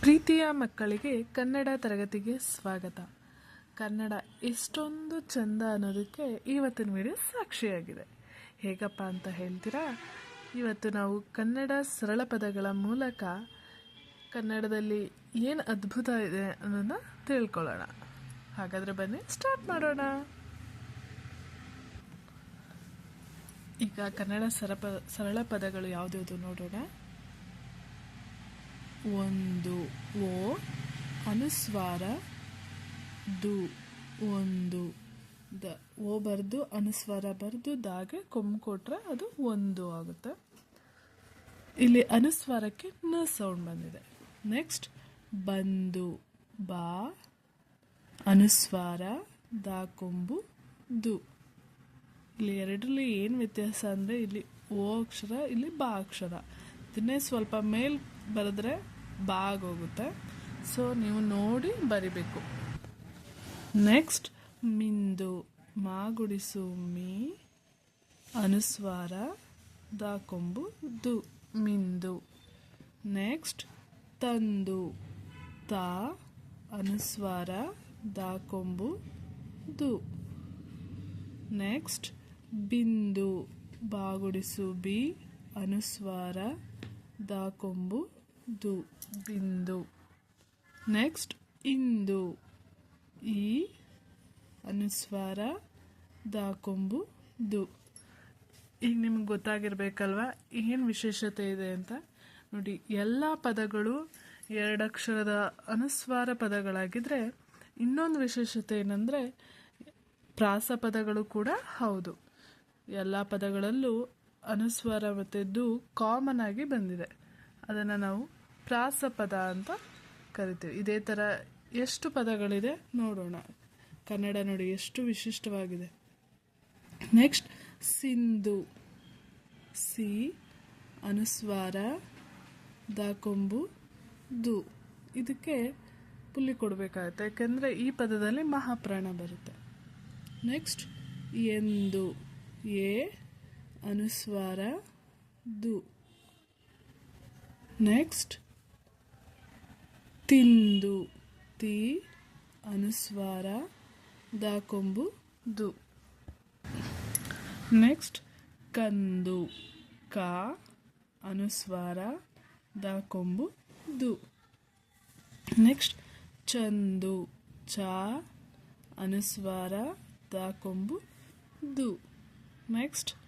ಪ್ರೀತಿಯ ಮಕ್ಕಳಿಗೆ ಕನ್ನಡ ತರಗತಿಗೆ ಸ್ವಾಗತ. ಕನ್ನಡ ಎಷ್ಟೊಂದು ಚಂದ ಅನ್ನೋದಕ್ಕೆ ಇವತ್ತಿನ ವಿಡಿಯೋ ಸಾಕ್ಷಿಯಾಗಿದೆ. ಹೇಗಪ್ಪ ಅಂತ ಹೇಳ್ತೀರಾ? ಇವತ್ತು ನಾವು ಕನ್ನಡ ಸರಳ ಪದಗಳ ಮೂಲಕ ಕನ್ನಡದಲ್ಲಿ ಏನು ಅದ್ಭುತ ಇದೆ ಅನ್ನೋದನ್ನ ತಿಳ್ಕೊಳ್ಳೋಣ. ಹಾಗಾದರೆ ಬನ್ನಿ, ಸ್ಟಾರ್ಟ್ ಮಾಡೋಣ. ಈಗ ಕನ್ನಡ ಸರಪ, ಸರಳ ಪದಗಳು ಯಾವುದ್ಯಾವುದು ನೋಡೋಣ. ಒಂದು ಓ, ಅನುಸ್ವಾರ, ದು, ಒಂದು. ದ, ಓ ಬರೆದು, ಅನುಸ್ವಾರ ಬರೆದು, ದಾಗೆ ಕೊಂಬು ಕೊಟ್ರೆ ಅದು ಒಂದು ಆಗುತ್ತೆ. ಇಲ್ಲಿ ಅನುಸ್ವಾರಕ್ಕೆ ನ ಸೌಂಡ್ ಬಂದಿದೆ. ನೆಕ್ಸ್ಟ್ ಬಂದು, ಬಾ, ಅನುಸ್ವಾರ, ದಾ, ಕೊಂಬು, ದು. ಇಲ್ಲಿ ಎರಡರಲ್ಲಿ ಏನು ವ್ಯತ್ಯಾಸ ಅಂದರೆ ಇಲ್ಲಿ ಓ ಅಕ್ಷರ, ಇಲ್ಲಿ ಬಾ ಅಕ್ಷರ. ಇದನ್ನೇ ಸ್ವಲ್ಪ ಮೇಲ್ ಬರೆದ್ರೆ ಬಾಗೋಗುತ್ತೆ ಸೊ ನೀವು ನೋಡಿ ಬರಿಬೇಕು. ನೆಕ್ಸ್ಟ್ ಮಿಂದು ಮಾ ಗುಡಿಸು ಮೀ, ಅನುಸ್ವಾರ, ದ ದು, ಮಿಂದು. ನೆಕ್ಸ್ಟ್ ತಂದು, ತ, ಅನುಸ್ವಾರ, ದ, ಕೊಂಬು, ದು. ನೆಕ್ಸ್ಟ್ ಬಿಂದು, ಬಾಗುಡಿಸು, ಬಿ, ಅನುಸ್ವಾರ ದ ಕೊಂಬು, ದು, ಬಿಂದು. ನೆಕ್ಸ್ಟ್, ಇಂದು. ಈ, ಅನುಸ್ವಾರ, ದ ಕೊಂಬು, ದು. ಈಗ ನಿಮ್ಗೆ ಗೊತ್ತಾಗಿರ್ಬೇಕಲ್ವಾ, ಏನು ವಿಶೇಷತೆ ಇದೆ ಅಂತ? ನೋಡಿ, ಎಲ್ಲ ಪದಗಳು ಎರಡಕ್ಷರದ ಅನುಸ್ವಾರ ಪದಗಳಾಗಿದ್ರೆ ಇನ್ನೊಂದು ವಿಶೇಷತೆ ಏನಂದರೆ ಪ್ರಾಸ ಪದಗಳು ಕೂಡ ಹೌದು. ಎಲ್ಲ ಪದಗಳಲ್ಲೂ ಅನುಸ್ವಾರ ಮತ್ತು ದು ಕಾಮನ್ ಆಗಿ ಬಂದಿದೆ. ಅದನ್ನು ನಾವು ಪ್ರಾಸ ಪದ ಅಂತ ಕರಿತೀವಿ. ಇದೇ ಥರ ಎಷ್ಟು ಪದಗಳಿದೆ ನೋಡೋಣ. ಕನ್ನಡ ನೋಡಿ ಎಷ್ಟು ವಿಶಿಷ್ಟವಾಗಿದೆ. ನೆಕ್ಸ್ಟ್ ಸಿಂಧು. ಸಿ, ಅನುಸ್ವಾರ, ದ ಕೊಂಬು, ದು. ಇದಕ್ಕೆ ಪುಲ್ಲಿ ಕೊಡಬೇಕಾಗುತ್ತೆ. ಯಾಕೆಂದರೆ ಈ ಪದದಲ್ಲಿ ಮಹಾಪ್ರಾಣ ಬರುತ್ತೆ. ನೆಕ್ಸ್ಟ್ ಎಂದು. ಎ ಅನುಸ್ವಾರ ದು. ನೆಕ್ಸ್ಟ್ ತಿಂದು. ತಿ. ಅನುಸ್ವಾರ ದ ಕೊಂಬು ದು. ನೆಕ್ಸ್ಟ್ ಕಂದು. ಕ. ಅನುಸ್ವಾರ ದ ಕೊಂಬು ದು. ನೆಕ್ಸ್ಟ್ ಚಂದು. ಚ. ಅನುಸ್ವಾರ ದ ಕೊಂಬು ದು. ನೆಕ್ಸ್ಟ್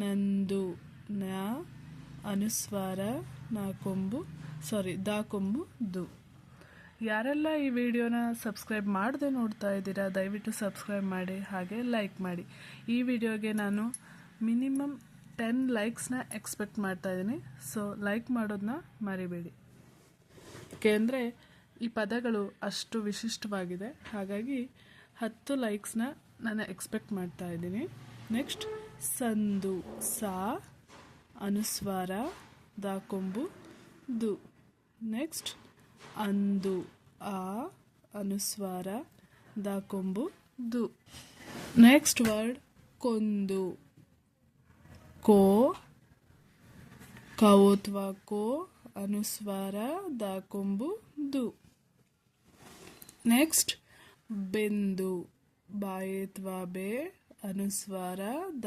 ನಂದು ನ ಅನುಸ್ವಾರ, ನ ಕೊಂಬು ಸಾರಿ ದಾ ಕೊಂಬು, ದು. ಯಾರೆಲ್ಲ ಈ ವಿಡಿಯೋನ ಸಬ್ಸ್ಕ್ರೈಬ್ ಮಾಡದೆ ನೋಡ್ತಾ ಇದ್ದೀರಾ, ದಯವಿಟ್ಟು ಸಬ್ಸ್ಕ್ರೈಬ್ ಮಾಡಿ, ಹಾಗೆ ಲೈಕ್ ಮಾಡಿ. ಈ ವಿಡಿಯೋಗೆ ನಾನು ಮಿನಿಮಮ್ ಟೆನ್ ಲೈಕ್ಸ್ನ ಎಕ್ಸ್ಪೆಕ್ಟ್ ಮಾಡ್ತಾ ಇದ್ದೀನಿ. ಸೊ ಲೈಕ್ ಮಾಡೋದನ್ನ ಮರಿಬೇಡಿ. ಏಕೆಂದರೆ ಈ ಪದಗಳು ಅಷ್ಟು ವಿಶಿಷ್ಟವಾಗಿದೆ. ಹಾಗಾಗಿ ಹತ್ತು ಲೈಕ್ಸ್ನ ನಾನು ಎಕ್ಸ್ಪೆಕ್ಟ್ ಮಾಡ್ತಾ ಇದ್ದೀನಿ. ನೆಕ್ಸ್ಟ್ ಸಂದು ಸಾ, ಅನುಸ್ವಾರ, ದಾಕೊಂಬು ಕೊಂಬು ದು. ನೆಕ್ಸ್ಟ್, ಅಂದು, ಆ, ಅನುಸ್ವಾರ, ದಾಕೊಂಬು ಕೊಂಬು ದು. ನೆಕ್ಸ್ಟ್ ವರ್ಡ್, ಕೊಂದು. ಕೋ, ಕವೋತ್ವ ಕೋ, ಅನುಸ್ವಾರ, ದಾಕೊಂಬು ಕೊಂಬು ದು. ನೆಕ್ಸ್ಟ್, ಬೆಂದು, ಬಾಯತ್ವಾ ಬೆ ಅನುಸ್ವಾರ ದ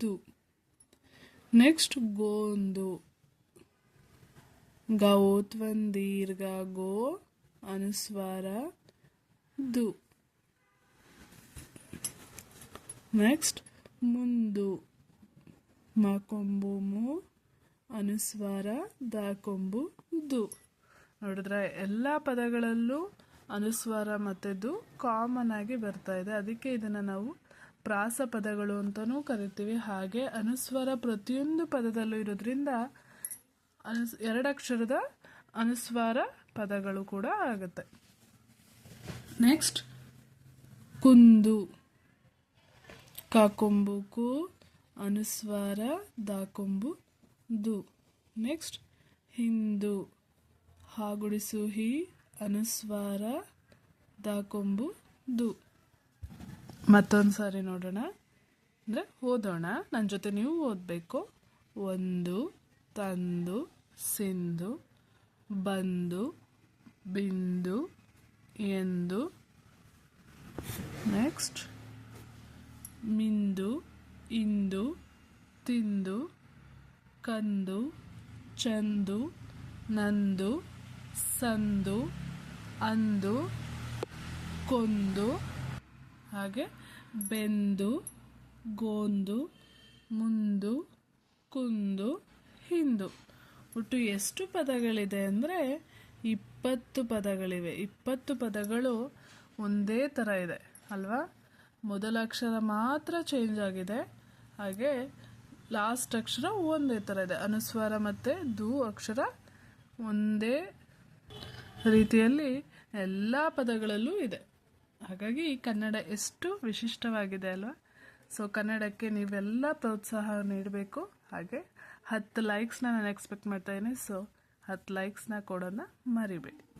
ದು. ನೆಕ್ಸ್ಟ್ ಗೋಂದು. ಗವೋತ್ವಂದೀರ್ಘ ಗೋ ಅನುಸ್ವಾರ ದು. ನೆಕ್ಸ್ಟ್ ಮುಂದು. ಮಕೊಂಬು ಮು ಅನುಸ್ವಾರ ದ ದು. ನೋಡಿದ್ರೆ ಎಲ್ಲ ಪದಗಳಲ್ಲೂ ಅನುಸ್ವಾರ ಮತ್ತು ದು ಕಾಮನ್ ಆಗಿ ಬರ್ತಾ ಇದೆ. ಅದಕ್ಕೆ ಇದನ್ನು ನಾವು ಪ್ರಾಸ ಪದಗಳು ಅಂತಲೂ ಕರಿತೀವಿ. ಹಾಗೆ ಅನುಸ್ವಾರ ಪ್ರತಿಯೊಂದು ಪದದಲ್ಲೂ ಇರೋದ್ರಿಂದ ಅನುಸ್, ಎರಡಕ್ಷರದ ಅನುಸ್ವಾರ ಪದಗಳು ಕೂಡ ಆಗುತ್ತೆ. ನೆಕ್ಸ್ಟ್, ಕುಂದು. ಕಾಕೊಂಬು, ಕು. ಅನುಸ್ವಾರ, ದಾಕೊಂಬು, ದು. ನೆಕ್ಸ್ಟ್, ಹಿಂದು. ಹಾಗುಡಿಸು ಹಿ, ಅನುಸ್ವಾರ, ದಾಕೊಂಬು, ದು. ಮತ್ತೊಂದು ಸಾರಿ ನೋಡೋಣ. ಅಂದರೆ ಓದೋಣ. ನನ್ನ ಜೊತೆ ನೀವು ಓದಬೇಕು. ಒಂದು, ತಂದು ಸಿಂಧು ಬಂದು, ಬಿಂದು, ಎಂದು. ನೆಕ್ಸ್ಟ್. ಮಿಂದು, ಇಂದು, ತಿಂದು, ಕಂದು, ಚಂದು, ನಂದು, ಸಂದು, ಅಂದು, ಕೊಂದು. ಹಾಗೆ ಬೆಂದು, ಗೋಂದು, ಮುಂದು, ಕುಂದು, ಹಿಂದು. ಒಟ್ಟು ಎಷ್ಟು ಪದಗಳಿದೆ ಅಂದರೆ ಇಪ್ಪತ್ತು ಪದಗಳಿವೆ. ಇಪ್ಪತ್ತು ಪದಗಳು ಒಂದೇ ಥರ ಇದೆ, ಅಲ್ವಾ? ಮೊದಲ ಅಕ್ಷರ ಮಾತ್ರ ಚೇಂಜ್ ಆಗಿದೆ. ಹಾಗೆ ಲಾಸ್ಟ್ ಅಕ್ಷರ ಒಂದೇ ಥರ ಇದೆ. ಅನುಸ್ವಾರ ಮತ್ತು ದು ಅಕ್ಷರ ಒಂದೇ ರೀತಿಯಲ್ಲಿ ಎಲ್ಲ ಪದಗಳಲ್ಲೂ ಇದೆ. ಹಾಗಾಗಿ ಕನ್ನಡ ಎಷ್ಟು ವಿಶಿಷ್ಟವಾಗಿದೆ ಅಲ್ವಾ? ಸೊ ಕನ್ನಡಕ್ಕೆ ನೀವೆಲ್ಲ ಪ್ರೋತ್ಸಾಹ ನೀಡಬೇಕು. ಹಾಗೆ ಹತ್ತು ಲೈಕ್ಸ್ನ ನಾನು ಎಕ್ಸ್ಪೆಕ್ಟ್ ಮಾಡ್ತಾ ಇದ್ದೀನಿ. ಸೊ ಹತ್ತು ಲೈಕ್ಸ್ನ ಕೊಡೋಣ ಮರಿಬೇಡಿ.